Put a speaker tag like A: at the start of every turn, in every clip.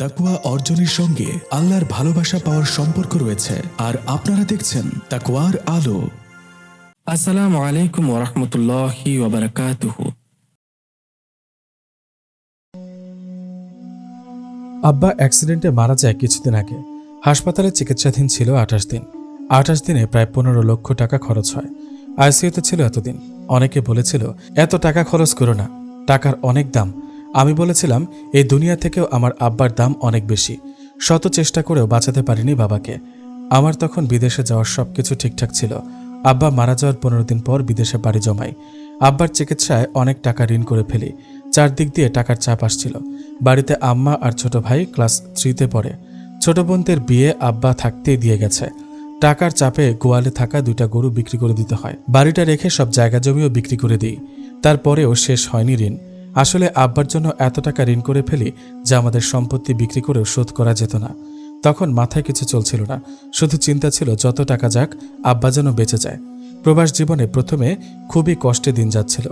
A: তাকুয়া অর্জনের সঙ্গে আল্লাহর ভালোবাসা পাওয়ার সম্পর্ক রয়েছে। আর আপনারা দেখছেন তাকুয়ার আলো।
B: আসসালামু আলাইকুম ওরহমতুল্লাহি ওবরাকাতুহু
C: আব্বা অ্যাক্সিডেন্টে মারা যায় কিছুদিন আগে। হাসপাতালে চিকিৎসাধীন ছিল আঠাশ দিন। আঠাশ দিনে প্রায় পনেরো লক্ষ টাকা খরচ হয়। আইসিইউতে ছিল এতদিন। অনেকে বলেছিল এত টাকা খরচ করো না। টাকার অনেক দাম। আমি বলেছিলাম, এই দুনিয়া থেকেও আমার আব্বার দাম অনেক বেশি। শত চেষ্টা করেও বাঁচাতে পারিনি বাবাকে। আমার তখন বিদেশে যাওয়ার সব কিছু ঠিকঠাক ছিল। আব্বা মারা যাওয়ার পনেরো দিন পর বিদেশে বাড়ি জমাই। আব্বার চিকিৎসায় অনেক টাকা ঋণ করে ফেলি। চারদিক দিয়ে টাকার চাপ আসছিল। বাড়িতে আম্মা আর ছোট ভাই ক্লাস থ্রিতে পড়ে। ছোট বোনদের বিয়ে আব্বা থাকতেই দিয়ে গেছে। টাকার চাপে গোয়ালে থাকা দুইটা গরু বিক্রি করে দিতে হয়। বাড়িটা রেখে সব জায়গা জমিও বিক্রি করে দিই। তারপরেও শেষ হয়নি ঋণ। আসলে আব্বার জন্য এত টাকা ঋণ করে ফেলি যা আমাদের সম্পত্তি বিক্রি করেও শোধ করা যেত না। তখন মাথায় কিছু চলছিল না। শুধু চিন্তা ছিল যত টাকা যাক, আব্বা যেন বেঁচে যায়। প্রবাস জীবনে প্রথমে খুবই কষ্টে দিন যাচ্ছিল।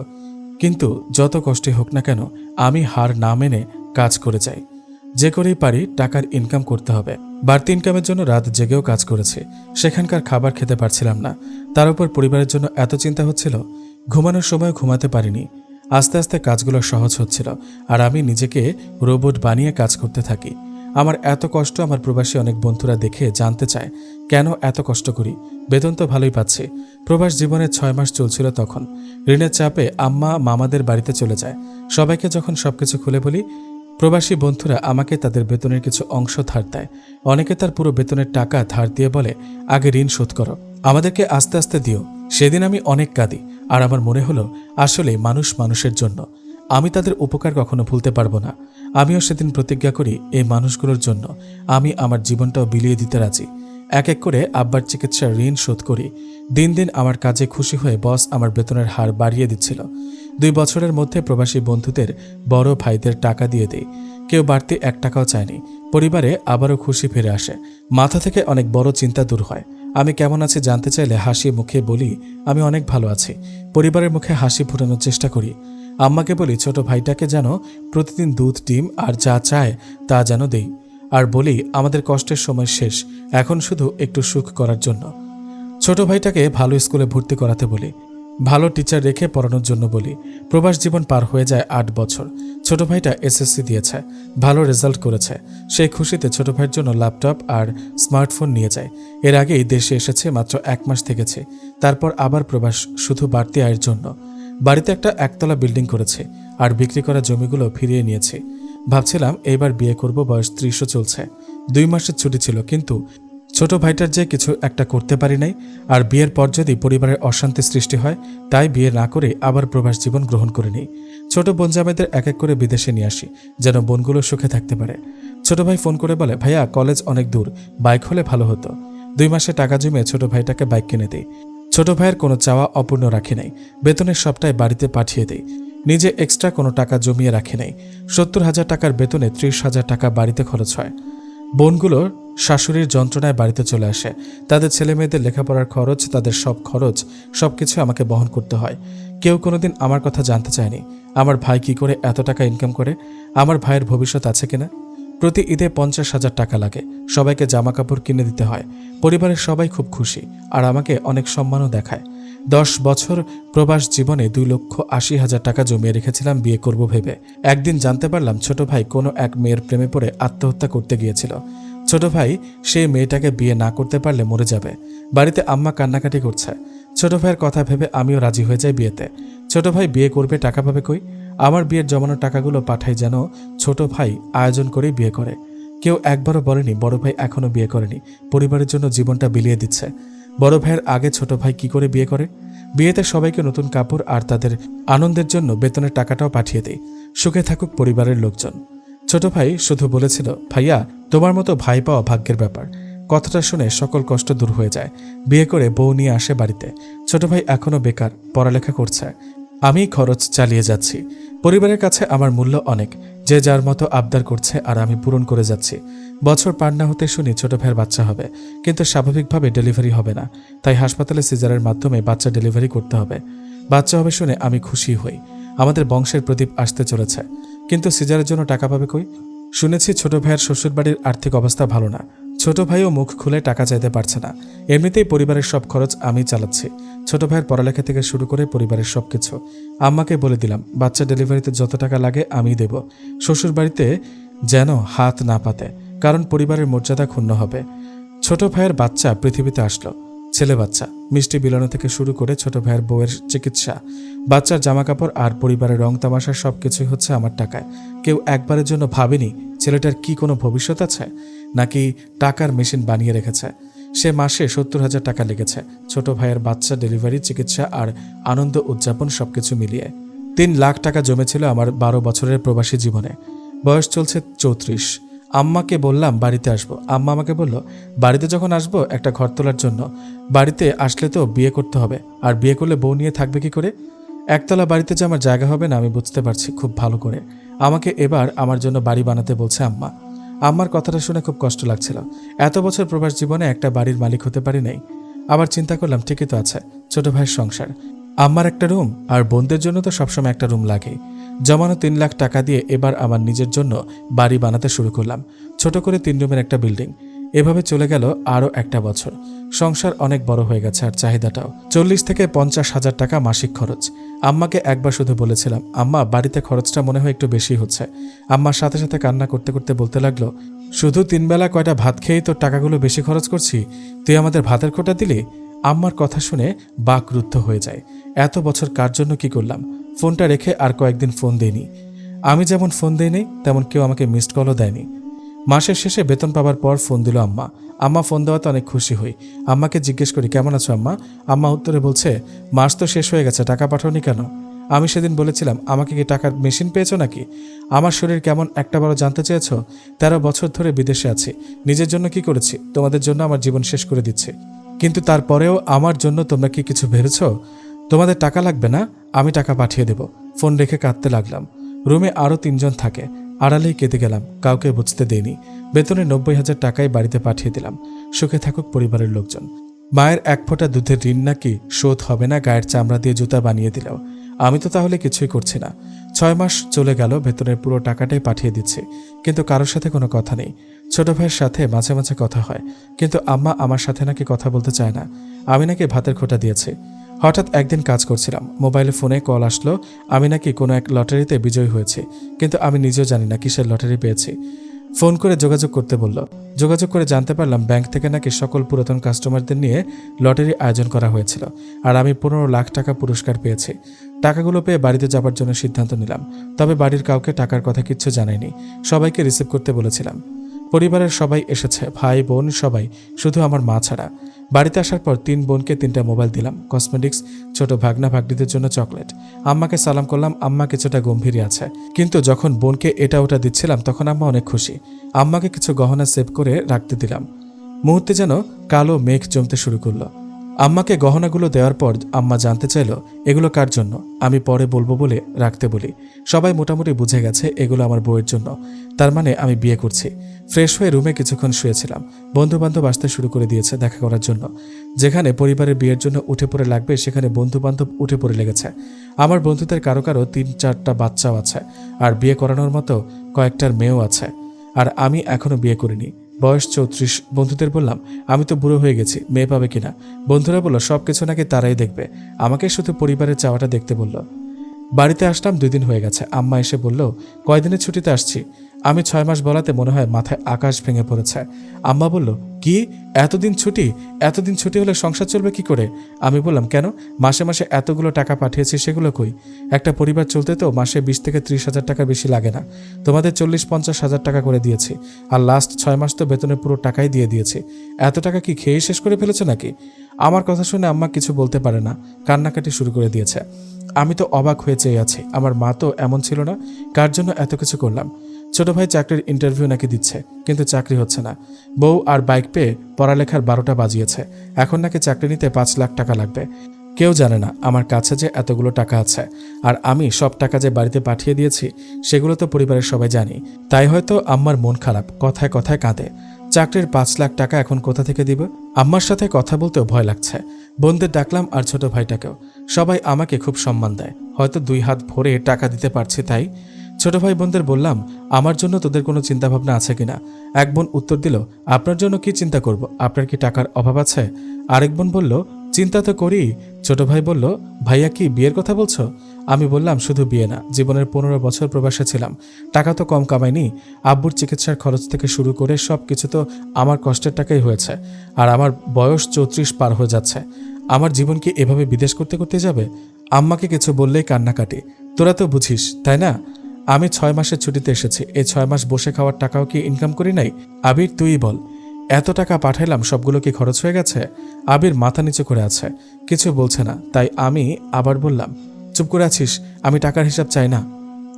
C: কিন্তু যত কষ্টে হোক না কেন, আমি হার না মেনে কাজ করে যাই। যে করেই পারি, টাকার ইনকাম করতে হবে। বাড়তি ইনকামের জন্য রাত জেগেও কাজ করেছে। সেখানকার খাবার খেতে পারছিলাম না। তার উপর পরিবারের জন্য এত চিন্তা হচ্ছিল, ঘুমানোর সময় ঘুমাতে পারিনি। আস্তে আস্তে কাজগুলো সহজ হচ্ছিল, আর আমি নিজেকে রোবট বানিয়ে কাজ করতে থাকি। আমার এত কষ্ট আমার প্রবাসী অনেক বন্ধুরা দেখে জানতে চায়, কেন এত কষ্ট করি? বেতন তো ভালোই পাচ্ছি। প্রবাস জীবনে ছয় মাস চলছিল তখন। ঋণের চাপে আম্মা মামাদের বাড়িতে চলে যায়। সবাইকে যখন সবকিছু খুলে বলি, প্রবাসী বন্ধুরা আমাকে তাদের বেতনের কিছু অংশ ধার দেয়। অনেকে তার পুরো বেতনের টাকা ধার দিয়ে বলে, আগে ঋণ শোধ করো। আমাদেরকে আস্তে আস্তে দিও। সেদিন আমি অনেক কাঁদি। আর আমার মনে হলো আসলে মানুষ মানুষের জন্য। আমি তাদের উপকার কখনো ভুলতে পারব না। আমিও সেদিন প্রতিজ্ঞা করি, এই মানুষগুলোর জন্য আমি আমার জীবনটাও বিলিয়ে দিতে রাজি। এক এক করে আব্বার চিকিৎসার ঋণ শোধ করি। দিন দিন আমার কাজে খুশি হয়ে বস আমার বেতনের হার বাড়িয়ে দিচ্ছিল। দুই বছরের মধ্যে প্রবাসী বন্ধুদের বড় ভাইদের টাকা দিয়ে দেই। কেউ বাড়তি এক টাকাও চায়নি। পরিবারে আবারও খুশি ফিরে আসে। মাথা থেকে অনেক বড় চিন্তা দূর হয়। আমি কেমন আছি জানতে চাইলে হাসি মুখে বলি, আমি অনেক ভালো আছি। পরিবারের মুখে হাসি ফুটানোর চেষ্টা করি। আম্মাকে বলি, ছোট ভাইটাকে যেন প্রতিদিন দুধ, ডিম আর যা চায় তা যেন দেই। আর বলি, আমাদের কষ্টের সময় শেষ। এখন শুধু একটু সুখ করার জন্য। ছোট ভাইটাকে ভালো স্কুলে ভর্তি করাতে বলি। ভালো টিচার রেখে পড়ানোর জন্য বলি, প্রবাস জীবন পার হয়ে যায় আট বছর। ছোট ভাইটা এসএসসি দিয়েছে, ভালো রেজাল্ট করেছে। সেই খুশিতে ছোট ভাইয়ের জন্য ল্যাপটপ আর স্মার্টফোন নিয়ে যায়। এর আগেই দেশে এসেছে মাত্র এক মাস থেকেছে। তারপর আবার প্রবাস শুধু বাড়তি আয়ের জন্য। বাড়িতে একটা একতলা বিল্ডিং করেছে আর বিক্রি করা জমিগুলো ফিরিয়ে নিয়েছে। ভাবছিলাম এইবার বিয়ে করব বয়স ত্রিশও চলছে। দুই মাসের ছুটি ছিল, কিন্তু ছোট ভাইটার যে কিছু একটা করতে পারি নাই, আর বিয়ের পর যদি পরিবারের অশান্তি সৃষ্টি হয়, তাই বিয়ে না করে আবার প্রবাস জীবন গ্রহণ করে নিই। ছোট বোন জামাইদের এক এক করে বিদেশে নিয়ে আসি, যেন বোনগুলো সুখে থাকতে পারে। ছোট ভাই ফোন করে বলে, ভাইয়া, কলেজ অনেক দূর, বাইক হলে ভালো হতো। দুই মাসে টাকা জমিয়ে ছোট ভাইটাকে বাইক কিনে দিই। ছোট ভাইয়ের কোনো চাওয়া অপূর্ণ রাখি নাই, বেতনের সবটাই বাড়িতে পাঠিয়ে দেই। নিজে এক্সট্রা কোনো টাকা জমিয়ে রাখি নাই, সত্তর হাজার টাকার বেতনে ত্রিশ হাজার টাকা বাড়িতে খরচ হয়। বোনগুলোর শাশুড়ির যন্ত্রণায় বাড়িতে চলে আসে। তাদের ছেলে মেয়েদের লেখাপড়ার খরচ, তাদের সব খরচ সব কিছু আমাকে বহন করতে হয়। কেউ কোনোদিন আমার কথা জানতে চায়নি। আমার ভাই কি করে এত টাকা ইনকাম করে? আমার ভাইয়ের ভবিষ্যৎ আছে কিনা? প্রতি ঈদে পঞ্চাশ হাজার টাকা লাগে। সবাইকে জামা কাপড় কিনে দিতে হয়। পরিবারের সবাই খুব খুশি আর আমাকে অনেক সম্মানও দেখায়। দশ বছর প্রবাস জীবনে দুই লক্ষ আশি হাজার টাকা জমিয়ে রেখেছিলাম বিয়ে করব ভেবে। একদিন জানতে পারলাম ছোট ভাই কোনো এক মেয়ের প্রেমে পড়ে আত্মহত্যা করতে গিয়েছিল। ছোট ভাই সেই মেয়েটাকে বিয়ে না করতে পারলে মরে যাবে। বাড়িতে আম্মা কান্নাকাটি করছে। ছোট ভাইয়ের কথা ভেবে আমিও রাজি হয়ে যাই বিয়েতে। ছোট ভাই বিয়ে করবে টাকা পাবে কই? আমার বিয়ের জমানো টাকাগুলো পাঠাই যেন ছোট ভাই আয়োজন করেই বিয়ে করে। কেউ একবারও বলেনি, বড় ভাই এখনও বিয়ে করেনি। পরিবারের জন্য জীবনটা বিলিয়ে দিচ্ছে। বড় ভাইয়ের আগে ছোট ভাই কি করে বিয়ে করে? বিয়েতে সবাইকে নতুন কাপড় আর তাদের আনন্দের জন্য বেতনের টাকাটাও পাঠিয়ে দেয় সুখে থাকুক পরিবারের লোকজন। ছোট ভাই শুধু বলেছিল, ভাইয়া, তোমার মতো ভাই পাওয়া ভাগ্যের ব্যাপার। কথাটা শুনে সকল কষ্ট দূর হয়ে যায়। বিয়ে করে বউ নিয়ে আসে বাড়িতে। ছোট ভাই এখনও বেকার, পড়ালেখা করছে। আমি খরচ চালিয়ে যাচ্ছি। পরিবারের কাছে আমার মূল্য অনেক। যে যার মতো আবদার করছে আর আমি পূরণ করে যাচ্ছি। বছর পার না হতে শুনি ছোট ভাইয়ের বাচ্চা হবে। কিন্তু স্বাভাবিকভাবে ডেলিভারি হবে না। তাই হাসপাতালে সিজারের মাধ্যমে বাচ্চা ডেলিভারি করতে হবে। বাচ্চা হবে শুনে আমি খুশি হই। আমাদের বংশের প্রদীপ আসতে চলেছে। কিন্তু সিজারের জন্য টাকা পাবে কই? শুনেছি ছোট ভাইয়ের শ্বশুরবাড়ির আর্থিক অবস্থা ভালো না। ছোট ভাইও মুখ খুলে টাকা চাইতে পারছে না। এমনিতেই পরিবারের সব খরচ আমি চালাচ্ছি। ছোট ভাইয়ের পড়ালেখা থেকে শুরু করে পরিবারের সব কিছু আম্মাকে বলে দিলাম, বাচ্চা ডেলিভারিতে যত টাকা লাগে আমি দেব। শ্বশুরবাড়িতে যেন হাত না পাতে, কারণ পরিবারের মর্যাদা ক্ষুণ্ণ হবে। ছোট ভাইয়ের বাচ্চা পৃথিবীতে আসলো। ছেলে বাচ্চা। মিষ্টি বিলানো থেকে শুরু করে ছোট ভাইয়ের বউয়ের চিকিৎসা। বাচ্চার জামাকাপড় আর পরিবারের রং তামাশা সব কিছুই হচ্ছে আমার টাকায়। কেউ একবারের জন্য ভাবেনি ছেলেটার কি কোনো ভবিষ্যৎ আছে? নাকি টাকার মেশিন বানিয়ে রেখেছে? সে মাসে সত্তর হাজার টাকা লেগেছে। ছোট ভাইয়ের বাচ্চা ডেলিভারি, চিকিৎসা আর আনন্দ উদযাপন সবকিছু মিলিয়ে। তিন লাখ টাকা জমেছিল আমার বারো বছরের প্রবাসী জীবনে। বয়স চলছে চৌত্রিশ। আম্মাকে বললাম, বাড়িতে আসব। আম্মা আমাকে বলল, বাড়িতে যখন আসব, একটা ঘর তোলার জন্য। বাড়িতে আসলে তো বিয়ে করতে হবে। আর বিয়ে করলে বউ নিয়ে থাকবে কি করে? একতলা বাড়িতে যে আমার জায়গা হবে না, আমি বুঝতে পারছি খুব ভালো করে। আমাকে এবার আমার জন্য বাড়ি বানাতে বলছে আম্মা। আম্মার কথাটা শুনে খুব কষ্ট লাগছিল। এত বছর প্রবাস জীবনে একটা বাড়ির মালিক হতে পারি নাই। আবার চিন্তা করলাম, ঠিকই তো আছে, ছোট ভাইয়ের সংসার। আম্মার একটা রুম, আর বোনদের জন্য তো সবসময় একটা রুম লাগে। জমানো তিন লাখ টাকা দিয়ে এবার আমার নিজের জন্য বাড়ি বানাতে শুরু করলাম। ছোট করে তিন রুমের একটা বিল্ডিং। এভাবে চলে গেল আরও একটা বছর। সংসার অনেক বড় হয়ে গেছে আর চাহিদাটাও। চল্লিশ থেকে পঞ্চাশ হাজার টাকা মাসিক খরচ। আম্মাকে একবার শুধু বলেছিলাম, আম্মা, বাড়িতে খরচটা মনে হয় একটু বেশি হচ্ছে। আম্মার সাথে সাথে কান্না করতে করতে বলতে লাগল, শুধু তিনবেলা কয়টা ভাত খেয়েই তোর টাকাগুলো বেশি খরচ করছি? তুই আমাদের ভাতের খোটা দিলি? আম্মার কথা শুনে বাকরুদ্ধ হয়ে যায়। এত বছর কার জন্য কি করলাম? ফোনটা রেখে আর কয়েকদিন ফোন দেইনি। আমি যেমন ফোন দেইনি, তেমন কেউ আমাকে মিসড কলও দেয়নি। মাসের শেষে বেতন পাবার পর ফোন দিল আম্মা। আম্মা ফোন দেওয়াতে অনেক খুশি হই। আম্মাকে জিজ্ঞেস করি, কেমন আছো আম্মা? আম্মা উত্তরে বলছে, মাস তো শেষ হয়ে গেছে, টাকা পাঠাওনি কেন? আমি সেদিন বলেছিলাম, আমাকে কি টাকার মেশিন পেয়েছ নাকি? আমার শরীর কেমন একটা বড় জানতে চেয়েছো? তেরো বছর ধরে বিদেশে আছি। নিজের জন্য কি করেছি? তোমাদের জন্য আমার জীবন শেষ করে দিচ্ছি। কিন্তু তারপরেও আমার জন্য তোমরা কি কিছু ভেবেছ? তোমাদের টাকা লাগবে না, আমি টাকা পাঠিয়ে দেব। ফোন রেখে কাঁদতে লাগলাম। রুমে আরও তিনজন থাকে। আড়ালেই কেঁদে গেলাম, কাউকে বুঝতে দেইনি। বেতনে নব্বই হাজার টাকাই বাড়িতে পাঠিয়ে দিলাম। সুখে থাকুক পরিবারের লোকজন। মায়ের এক ফোঁটা দুধের ঋণ নাকি শোধ হবে না গায়ের চামড়া দিয়ে জুতা বানিয়ে দিল আমি তো তাহলে কিছুই করছি না। ছয় মাস চলে গেল, বেতনের পুরো টাকাটাই পাঠিয়ে দিচ্ছে। কিন্তু কারোর সাথে কোনো কথা নেই। ছোট ভাইয়ের সাথে মাঝে মাঝে কথা হয়, কিন্তু আম্মা আমার সাথে নাকি কথা বলতে চায় না। আমি নাকি ভাতের খোটা দিয়েছি। হঠাৎ একদিন কাজ করছিলাম। মোবাইলে ফোনে কল আসলো, আমি নাকি কোনো এক লটারিতে বিজয়ী হয়েছি, কিন্তু আমি নিজেও জানি না কিসের লটারি পেয়েছি। ফোন করে যোগাযোগ করতে বলল। যোগাযোগ করে জানতে পারলাম ব্যাংক থেকে নাকি সকল পুরাতন কাস্টমারদের নিয়ে লটারি আয়োজন করা হয়েছিল, আর আমি পনেরো লাখ টাকা পুরস্কার পেয়েছি। টাকাগুলো পেয়ে বাড়িতে যাবার জন্য সিদ্ধান্ত নিলাম, তবে বাড়ির কাউকে টাকার কথা কিচ্ছু জানাইনি। সবাইকে রিসিভ করতে বলেছিলাম। পরিবারের সবাই এসেছে, ভাই, বোন সবাই, শুধু আমার মা ছাড়া। বাড়িতে আসার পর তিন বোনকে তিনটা মোবাইল দিলাম কসমেটিক্স ছোট ভাগনা ভাগনিদের জন্য চকলেট। আম্মাকে সালাম করলাম, আম্মা কিছুটা গম্ভীরই আছে। কিন্তু যখন বোনকে এটা ওটা দিচ্ছিলাম, তখন আম্মা অনেক খুশি। আম্মাকে কিছু গহনা সেভ করে রাখতে দিলাম। মুহূর্তে যেন কালো মেঘ জমতে শুরু করল। আম্মাকে গহনাগুলো দেওয়ার পর আম্মা জানতে চাইল, এগুলো কার জন্য? আমি পরে বলব বলে রাখতে বলি। সবাই মোটামুটি বুঝে গেছে এগুলো আমার বউয়ের জন্য। তার মানে আমি বিয়ে করছি। ফ্রেশ হয়ে রুমে কিছুক্ষণ শুয়েছিলাম। বন্ধু বান্ধব আসতে শুরু করে দিয়েছে দেখা করার জন্য। যেখানে পরিবারের বিয়ের জন্য উঠে পড়ে লাগবে, সেখানে বন্ধু বান্ধব উঠে পড়ে লেগেছে। আমার বন্ধুদের কারও কারও তিন চারটা বাচ্চাও আছে, আর বিয়ে করানোর মতো কয়েকটার মেয়েও আছে। আর আমি এখনও বিয়ে করিনি। বয়স চৌত্রিশ। বন্ধুদের বললাম, আমি তো বুড়ো হয়ে গেছি, মেয়ে পাবে কিনা? বন্ধুরা বলল সব কিছু নাকি তারাই দেখবে। আমাকে শুধু পরিবারের চাওয়াটা দেখতে বলল। বাড়িতে আসলাম দুদিন হয়ে গেছে। আম্মা এসে বলল, কয়দিনের ছুটিতে আসছি? আমি ছয় মাস বলাতে মনে হয় মাথায় আকাশ ভেঙে পড়েছে। আম্মা বলল, কি? এতদিন ছুটি? এতদিন ছুটি হলে সংসার চলবে কি করে? আমি বললাম, কেন? মাসে মাসে এতগুলো টাকা পাঠিয়েছি, সেগুলো কই? একটা পরিবার চলতে তো মাসে বিশ থেকে ত্রিশ হাজার টাকা বেশি লাগে না। তোমাদের চল্লিশ পঞ্চাশ হাজার টাকা করে দিয়েছি। আর লাস্ট ছয় মাস তো বেতনের পুরো টাকাই দিয়ে দিয়েছি। এত টাকা কি খেয়ে শেষ করে ফেলেছো নাকি? আমার কথা শুনে আম্মা কিছু বলতে পারে না। কান্নাকাটি শুরু করে দিয়েছে। আমি তো অবাক হয়ে চেয়ে আছি। আমার মা তো এমন ছিল না। কার জন্য এত কিছু করলাম? ছোট ভাই চাকরির ইন্টারভিউ নাকি দিচ্ছে, কিন্তু চাকরি হচ্ছে না। বউ আর বাইক পেয়ে পড়ালেখার বারোটা বাজিয়েছে, এখন নাকি চাকরি নিতে পাঁচ লাখ টাকা লাগবে। কেউ জানে না আমার কাছে যে এতগুলো টাকা আছে, আর আমি সব টাকা যে বাড়িতে পাঠিয়ে দিয়েছি, সেগুলো তো পরিবারের সবাই জানি। তাই হয়তো আম্মার মন খারাপ, কথায় কথায় কাঁদে। চাকরির পাঁচ লাখ টাকা এখন কোথা থেকে দিব? আম্মার সাথে কথা বলতেও ভয় লাগছে। বোনদের ডাকলাম আর ছোট ভাইটাকেও। সবাই আমাকে খুব সম্মান দেয়। হয়তো দুই হাত ভরে টাকা দিতে পারছি তাই ছোট ভাই বোনদের বললাম, আমার জন্য তোদের কোনো চিন্তাভাবনা আছে কিনা? এক বোন উত্তর দিল, আপনার জন্য কি চিন্তা করব? আপনার কি টাকার অভাব আছে? আরেক বোন বলল, চিন্তা তো করি। ছোট ভাই বলল, ভাইয়া কি বিয়ের কথা বলছো? আমি বললাম, শুধু বিয়ে না, জীবনের পনেরো বছর প্রবাসে ছিলাম। টাকা তো কম কামাইনি, আব্বুর চিকিৎসার খরচ থেকে শুরু করে সব কিছু তো আমার কষ্টের টাকাই হয়েছে, আর আমার বয়স চৌত্রিশ পার হয়ে যাচ্ছে। আমার জীবন কি এভাবে বিদেশ করতে করতে যাবে? আম্মাকে কিছু বললেই কান্নাকাটি। তোরা তো বুঝিস, তাই না? আমি ছয় মাসের ছুটিতে এসেছি। এই ছয় মাস বসে খাওয়ার টাকাও কি ইনকাম করি নাই? আবির, তুই বল, এত টাকা পাঠাইলাম, সবগুলো কি খরচ হয়ে গেছে? আবির মাথা নিচু করে আছে। কিছু বলছে না, তাই আমি আবার বললাম, চুপ করে আছিস, আমি টাকার হিসাব চাই না।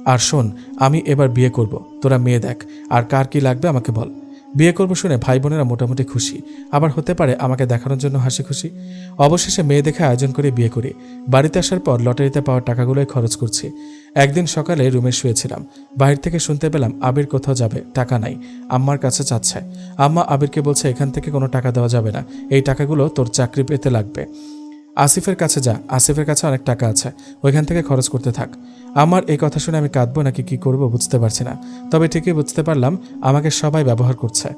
C: আর শোন, আমি এবার বিয়ে করব, তোরা মেয়ে দেখ, আর কার কি লাগবে আমাকে বল। বিয়ে করব শুনে ভাই বোনেরা মোটামুটি খুশি। আবার হতে পারে আমাকে দেখানোর জন্য হাসি খুশি। অবশেষে মেয়ে দেখে আয়োজন করে বিয়ে করি। বাড়িতে আসার পর লটারিতে পাওয়া টাকাগুলোই খরচ করছি। একদিন সকালে রুমে শুয়েছিলাম। বাইরে থেকে শুনতে পেলাম আবির কোথাও যাবে, টাকা নাই। আম্মার কাছে চাচ্ছে। আম্মা আবিরকে বলছে, এখান থেকে কোনো টাকা দেওয়া যাবে না। এই টাকাগুলো তোর চাকরি পেতে লাগবে। আসিফের কাছে যা, আসিফের কাছে অনেক টাকা আছে, ওইখান থেকে খরচ করতে থাক। আমার এই কথা শুনে আমি কাঁদবো নাকি কি করব বুঝতে পারছি না। তবে ঠিকই বুঝতে পারলাম, আমাকে সবাই ব্যবহার করছে।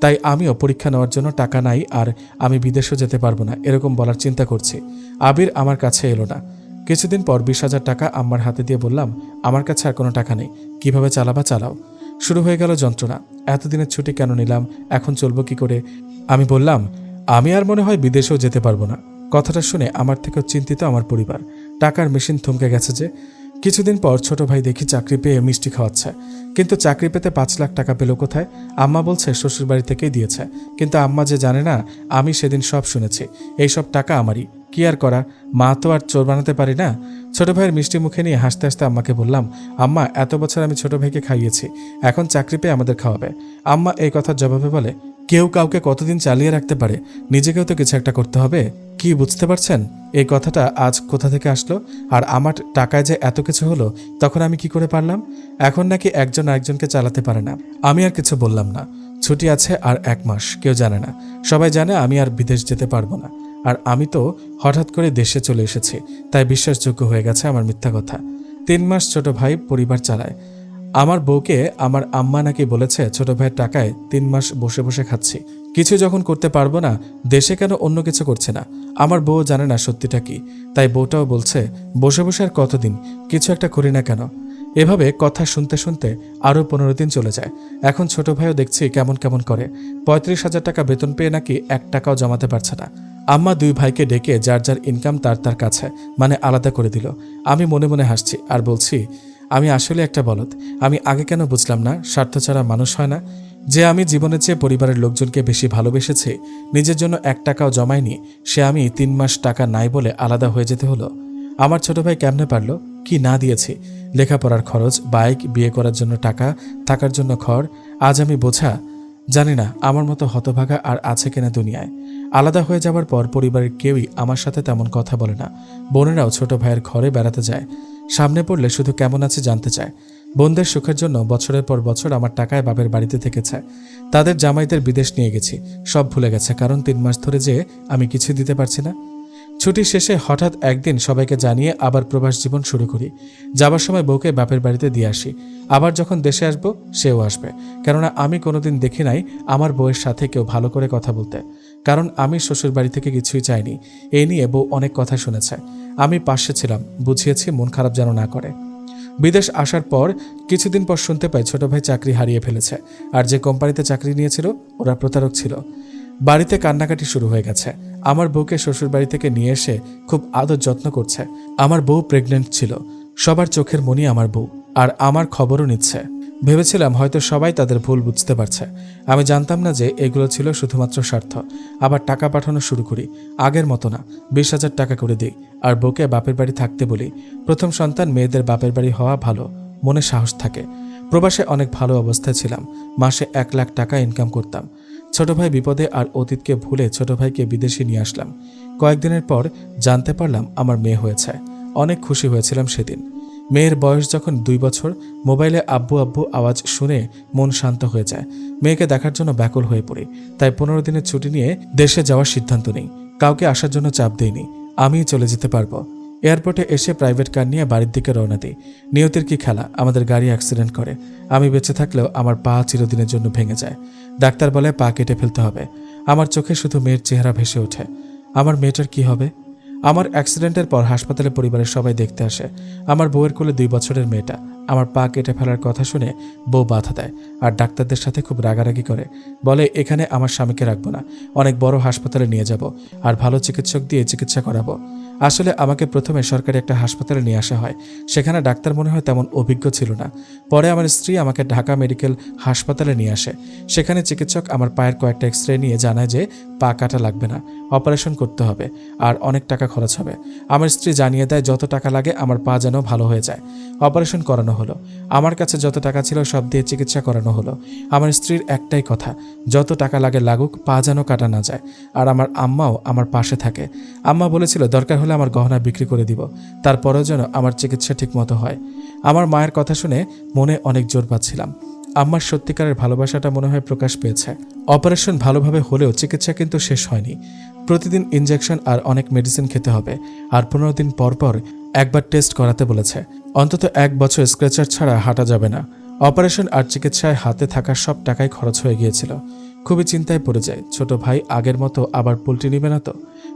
C: তাই আমিও পরীক্ষা নেওয়ার জন্য টাকা নাই আর আমি বিদেশেও যেতে পারব না, এরকম বলার চিন্তা করছি। আবির আমার কাছে এলো না। কিছুদিন পর বিশ হাজার টাকা আম্মার হাতে দিয়ে বললাম, আমার কাছে আর কোনো টাকা নেই, কীভাবে চালাবা চালাও। শুরু হয়ে গেল যন্ত্রণা। এতদিনের ছুটি কেন নিলাম, এখন চলবো কি করে? আমি বললাম, আমি আর মনে হয় বিদেশেও যেতে পারব না। কথাটা শুনে আমার থেকেও চিন্তিত আমার পরিবার। টাকার মেশিন থমকে গেছে যে, কিছুদিন পর ছোট ভাই দেখি চাকরি পেয়ে মিষ্টি খাওয়াচ্ছে। কিন্তু চাকরি পেতে পাঁচ লাখ টাকা পেল কোথায়? আম্মা বলছে শ্বশুর বাড়ি থেকেই দিয়েছে। কিন্তু আম্মা যে জানে না, আমি সেদিন সব শুনেছি। এই সব টাকা আমারই। কি আর করা মা তো আর চোর বানাতে পারি না? ছোট ভাইয়ের মিষ্টি মুখে নিয়ে হাসতে হাসতে আম্মাকে বললাম, আম্মা, এত বছর আমি ছোট ভাইকে খাইয়েছি। এখন চাকরি পেয়ে আমাদের খাওয়াবে। আম্মা এই কথার জবাবে বলে কেউ কাউকে কতদিন চালিয়ে রাখতে পারে, নিজেকেও তো কিছু একটা করতে হবে, কি বুঝতে পারছেন? এই কথাটা আজ কোথা থেকে আসলো? আর আমার টাকায় যে এত কিছু হলো, তখন আমি কি করে পারলাম? এখন নাকি একজন আরেকজনকে চালাতে পারে না। আমি আর কিছু বললাম না। ছুটি আছে আর এক মাস, কেউ জানে না। সবাই জানে আমি আর বিদেশ যেতে পারব না। আর আমি তো হঠাৎ করে দেশে চলে এসেছি, তাই বিশ্বাসযোগ্য হয়ে গেছে আমার মিথ্যা কথা। তিন মাস ছোট ভাই পরিবার চালায়। আমার বউকে আমার আম্মা নাকি বলেছে, ছোট ভাইয়ের টাকায় তিন মাস বসে বসে খাচ্ছি। কিছু যখন করতে পারব না, দেশে কেন অন্য কিছু করছে না? আমার বউ জানে না সত্যিটা কি। তাই বউটাও বলছে, বসে বসে আর কতদিন? কিছু একটা করি না কেন? এভাবে কথা শুনতে শুনতে আরও পনেরো দিন চলে যায়। এখন ছোট ভাইও দেখছি কেমন কেমন করে। পঁয়ত্রিশ হাজার টাকা বেতন পেয়ে নাকি এক টাকাও জমাতে পারছে না। আম্মা দুই ভাইকে ডেকে যার যার ইনকাম তার তার কাছে মানে আলাদা করে দিল। আমি মনে মনে হাসছি আর বলছি আমি আসলে একটা বলদ। আমি আগে কেন বুঝলাম না, স্বার্থ ছাড়া মানুষ হয় না। যে আমি জীবনের চেয়ে পরিবারের লোকজনকে বেশি ভালোবেসেছে, নিজের জন্য এক টাকাও জমায়নি, সে আমি তিন মাস টাকা নাই বলে আলাদা হয়ে যেতে হলো। আমার ছোট ভাই কেমনে পারল? কি না দিয়েছি? লেখাপড়ার খরচ, বাইক, বিয়ে করার জন্য টাকা, থাকার জন্য ঘর আজ আমি বোঝা। জানি না, আমার মতো হতভাগা আর আছে কিনা দুনিয়ায়। আলাদা হয়ে যাওয়ার পর পরিবারের কেউই আমার সাথে তেমন কথা বলে না। বোনেরাও ছোট ভাইয়ের ঘরে বেড়াতে যায়। সামনে পড়লে শুধু কেমন আছে জানতে চায়। বোনদের সুখের জন্য বছরের পর বছর আমার টাকায় বাপের বাড়িতে থেকেছে। তাদের জামাইদের বিদেশ নিয়ে গেছি, সব ভুলে গেছে, কারণ তিন মাস ধরে যে আমি কিছু দিতে পারছি না। ছুটি শেষে হঠাৎ একদিন সবাইকে জানিয়ে আবার প্রবাস জীবন শুরু করি। যাবার সময় বউকে বাপের বাড়িতে দিয়ে আসি। আবার যখন দেশে আসব, সেও আসবে। কেননা আমি কোনোদিন দেখি নাই আমার বউয়ের সাথে কেউ ভালো করে কথা বলতে। কারণ আমি শ্বশুর বাড়ি থেকে কিছুই চাইনি। এই নিয়ে বউ অনেক কথা শুনেছে। আমি পাশে ছিলাম, বুঝিয়েছি মন খারাপ যেন না করে। বিদেশ আসার পর কিছুদিন পর শুনতে পাই ছোট ভাই চাকরি হারিয়ে ফেলেছে। আর যে কোম্পানিতে চাকরি নিয়েছিল, ওরা প্রতারক ছিল। বাড়িতে কান্নাকাটি শুরু হয়ে গেছে। আমার বউকে শ্বশুর বাড়ি থেকে নিয়ে এসে খুব আদর যত্ন করছে। আমার বউ প্রেগনেন্ট ছিল। সবার চোখের মনি আমার বউ, আর আমার খবরও নিচ্ছে। ভেবেছিলাম হয়তো সবাই তাদের ভুল বুঝতে পারছে। আমি জানতাম না যে এগুলো ছিল শুধুমাত্র স্বার্থ। আবার টাকা পাঠানো শুরু করি। আগের মতো না। বিশ হাজার টাকা করে দিই। আর বউকে বাপের বাড়ি থাকতে বলি। প্রথম সন্তান মেয়েদের বাপের বাড়ি হওয়া ভালো। মনে সাহস থাকে। প্রবাসে অনেক ভালো অবস্থায় ছিলাম। মাসে এক লাখ টাকা ইনকাম করতাম। ছোট ভাই বিপদে আর অতীতকে ভুলে ছোট ভাইকে বিদেশে নিয়ে আসলাম। কয়েকদিনের পর জানতে পারলাম আমার মেয়ে হয়েছে। অনেক খুশি হয়েছিলাম সেদিন। মেয়ের বয়স যখন দুই বছর, মোবাইলে আব্বু আব্বু আওয়াজ শুনে মন শান্ত হয়ে যায়। মেয়েকে দেখার জন্য ব্যাকুল হয়ে পড়ি। তাই পনেরো দিনের ছুটি নিয়ে দেশে যাওয়ার সিদ্ধান্ত নেই। কাউকে আসার জন্য চাপ দেইনি। আমিই চলে যেতে পারব। এয়ারপোর্টে এসে প্রাইভেট কার নিয়ে বাড়ির দিকে রওনা দিই। নিয়তির কি খেলা? আমাদের গাড়ি অ্যাক্সিডেন্ট করে। আমি বেঁচে থাকলেও আমার পা চিরদিনের জন্য ভেঙে যায়। ডাক্তার বলে পা কেটে ফেলতে হবে। আমার চোখে শুধু মেয়ের চেহারা ভেসে ওঠে। আমার মেয়েটার কি হবে? আমার অ্যাক্সিডেন্টের পর হাসপাতালে পরিবারের সবাই দেখতে আসে। আমার বউয়ের কোলে দুই বছরের মেয়েটা। আমার পা কেটে ফেলার কথা শুনে বউ বাধা দেয় আর ডাক্তারদের সাথে খুব রাগারাগি করে। বলে, এখানে আমার স্বামীকে রাখব না। অনেক বড় হাসপাতালে নিয়ে যাব আর ভালো চিকিৎসক দিয়ে চিকিৎসা করাবো। আসলে আমাকে প্রথমে সরকারি একটা হাসপাতালে নিয়ে আসা হয়। সেখানে ডাক্তার মনে হয় তেমন অভিজ্ঞ ছিল না। পরে আমার স্ত্রী আমাকে ঢাকা মেডিকেল হাসপাতালে নিয়ে আসে। সেখানে চিকিৎসক আমার পায়ের কয়েকটা এক্স রে নিয়ে জানায় যে পা কাটা লাগবে না, অপারেশন করতে হবে, আর অনেক টাকা খরচ হবে। আমার স্ত্রী জানিয়ে দেয়, যত টাকা লাগে, আমার পা যেন ভালো হয়ে যায়। অপারেশন করানো হলো। আমার কাছে যত টাকা ছিল, সব দিয়ে চিকিৎসা করানো হলো। আমার স্ত্রীর একটাই কথা, যত টাকা লাগে লাগুক, পা যেন কাটা না যায়। আর আমার আম্মাও আমার পাশে থাকে। আম্মা বলেছিল, দরকার হলে আমার গহনা বিক্রি করে দিব, তারপরেও যেন আমার চিকিৎসা ঠিকমতো হয়। আমার মায়ের কথা শুনে মনে অনেক জোর পাচ্ছিলাম। আম্মার সত্যিকারের ভালোবাসাটা মনে হয় প্রকাশ পেয়েছে। অপারেশন ভালোভাবে হলেও চিকিৎসা কিন্তু শেষ হয়নি। প্রতিদিন ইনজেকশন আর অনেক মেডিসিন খেতে হবে। আর পনেরো দিন পর পর একবার টেস্ট করাতে বলেছে। অন্তত এক বছর স্ক্র্যাচার ছাড়া হাঁটা যাবে না। অপারেশন আর চিকিৎসায় হাতে থাকা সব টাকাই খরচ হয়ে গিয়েছিল। খুবই চিন্তায় পড়ে যায়, ছোট ভাই আগের মতো আবার পোলট্রি নিবে না তো?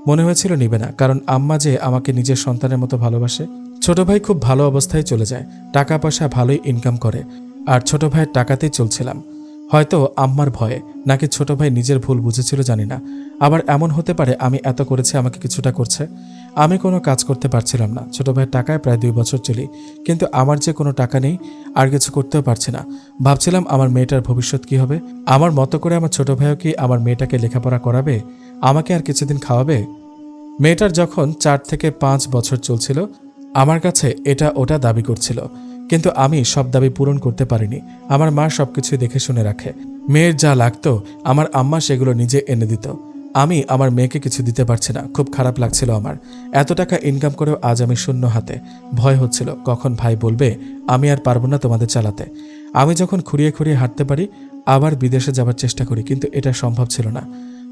C: মনে হয়েছিল নিবে না, কারণ আম্মা যে আমাকে নিজের সন্তানের মতো ভালোবাসে। ছোট ভাই খুব ভালো অবস্থায় চলে যায়, টাকা পয়সা ভালোই ইনকাম করে। আর ছোট ভাইয়ের টাকাতেই চলছিলাম। হয়তো আম্মার ভয়ে, নাকি ছোট ভাই নিজের ভুল বুঝেছিল জানি না। আবার এমন হতে পারে আমি এত করেছি, আমাকে কিছুটা করছে। আমি কোনো কাজ করতে পারছিলাম না। ছোট ভাইয়ের টাকায় প্রায় দুই বছর চলি। কিন্তু আমার যে কোনো টাকা নেই, আর কিছু করতেও পারছি না। ভাবছিলাম আমার মেয়েটার ভবিষ্যৎ কি হবে? আমার মতো করে আমার ছোট ভাইও কি আমার মেয়েটাকে লেখাপড়া করাবে? আমাকে আর কিছুদিন খাওয়াবে? মেয়েটার যখন চার থেকে পাঁচ বছর চলছিল, আমার কাছে এটা ওটা দাবি করছিল। কিন্তু আমি সব দাবি পূরণ করতে পারিনি। আমার মা সবকিছু দেখে শুনে রাখে। মেয়ের যা লাগতো, আমার আম্মা সেগুলো নিজে এনে দিত। আমি আমার মেয়েকে কিছু দিতে পারছি না, খুব খারাপ লাগছিল আমার। এত টাকা ইনকাম করেও আজ আমি শূন্য হাতে। ভয় হচ্ছিল, কখন ভাই বলবে, আমি আর পারব না তোমাদের চালাতে। আমি যখন খুঁড়িয়ে খুঁড়িয়ে হাঁটতে পারি, আবার বিদেশে যাবার চেষ্টা করি, কিন্তু এটা সম্ভব ছিল না।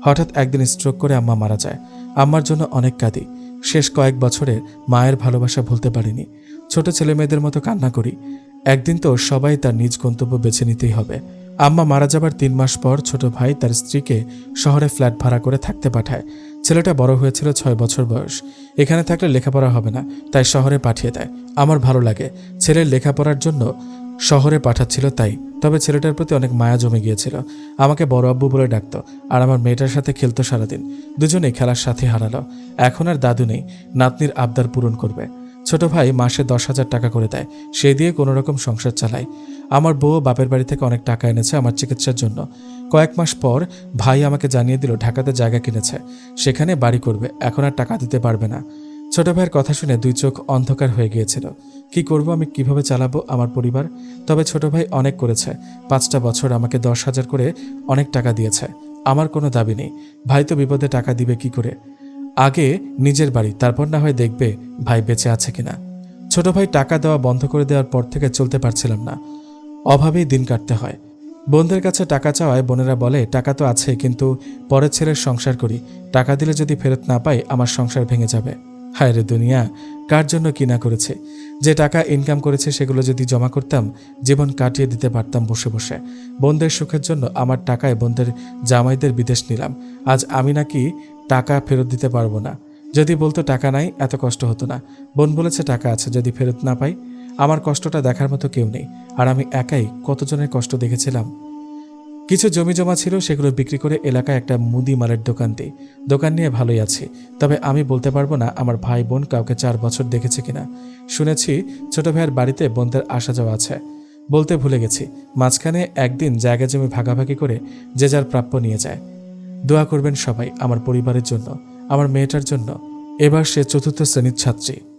C: হঠাৎ একদিন স্ট্রোক করে আম্মা মারা যায়। আম্মার জন্য অনেক কাঁদি। শেষ কয়েক বছরে মায়ের ভালোবাসা ভুলতে পারিনি। ছোট ছেলে মেয়েদের মতো কান্না করি। একদিন তো সবাই তার নিজ গন্তব্য বেছে নিতেই হবে। আম্মা মারা যাবার তিন মাস পর ছোট ভাই তার স্ত্রীকে শহরে ফ্ল্যাট ভাড়া করে থাকতে পাঠায়। ছেলেটা বড় হয়েছিল ছয় বছর বয়স। এখানে থাকলে লেখাপড়া হবে না, তাই শহরে পাঠিয়ে দেয়। আমার ভালো লাগে। ছেলের লেখাপড়ার জন্য শহরে পাঠাচ্ছিল তাই। তবে ছেলেটার প্রতি অনেক মায়া জমে গিয়েছিল। আমাকে বড় আব্বু বলে ডাকতো, আর আমার মেয়েটার সাথে খেলতো সারাদিন। দুজনেই খেলার সাথে হারালো। এখন আর দাদু নেই। নাতনির আবদার পূরণ করবে। ছোট ভাই মাসে দশ হাজার টাকা করে দেয়। সে দিয়ে কোনো রকম সংসার চালায়। আমার বউ বাপের বাড়ি থেকে অনেক টাকা এনেছে আমার চিকিৎসার জন্য। কয়েক মাস পর ভাই আমাকে জানিয়ে দিল, ঢাকাতে জায়গা কিনেছে। সেখানে বাড়ি করবে, এখন আর টাকা দিতে পারবে না। ছোট ভাইয়ের কথা শুনে দুই চোখ অন্ধকার হয়ে গিয়েছিল। কি করব, আমি কীভাবে চালাবো আমার পরিবার? তবে ছোট ভাই অনেক করেছে। পাঁচটা বছর আমাকে দশ হাজার করে অনেক টাকা দিয়েছে। আমার কোনো দাবি নেই। ভাই তো বিপদে টাকা দিবে কি করে? আগে নিজের বাড়ি, তারপর না হয় দেখবে ভাই বেঁচে আছে কিনা। ছোট ভাই টাকা দেওয়া বন্ধ করে দেওয়ার পর থেকে চলতে পারছিলাম না। অভাবেই দিন কাটতে হয়। বোনদের কাছে টাকা চাওয়ায় বোনেরা বলে, টাকা তো আছে, কিন্তু পরের ছেলের সংসার করি। টাকা দিলে যদি ফেরত না পাই, আমার সংসার ভেঙে যাবে। হায় রে দুনিয়া, কার জন্য কি না করেছে? যে টাকা ইনকাম করেছে, সেগুলো যদি জমা করতাম, জীবন কাটিয়ে দিতে পারতাম বসে বসে। বোনদের সুখের জন্য আমার টাকায় বোনদের জামাইদের বিদেশ নিলাম। আজ আমি নাকি টাকা ফেরত দিতে পারব না। যদি বলতো টাকা নাই, এত কষ্ট হতো না। বোন বলেছে টাকা আছে, যদি ফেরত না পাই, আমার কষ্টটা দেখার মতো কেউ নেই। আর আমি একাই কতজনের কষ্ট দেখেছিলাম। কিছু জমি জমা ছিল, সেগুলো বিক্রি করে এলাকায় একটা মুদি মালের দোকান দিই। দোকান নিয়ে ভালোই আছি। তবে আমি বলতে পারব না, আমার ভাই বোন কাউকে চার বছর দেখেছে কিনা। শুনেছি, ছোট ভাইয়ের বাড়িতে বোনদের আসা যাওয়া আছে। বলতে ভুলে গেছি, মাঝখানে একদিন জায়গা জমি ভাগাভাগি করে যে যার প্রাপ্য নিয়ে যায়। দোয়া করবেন সবাই আমার পরিবারের জন্য আমার মেয়েটার জন্য। এবার সে চতুর্থ শ্রেণির ছাত্রী।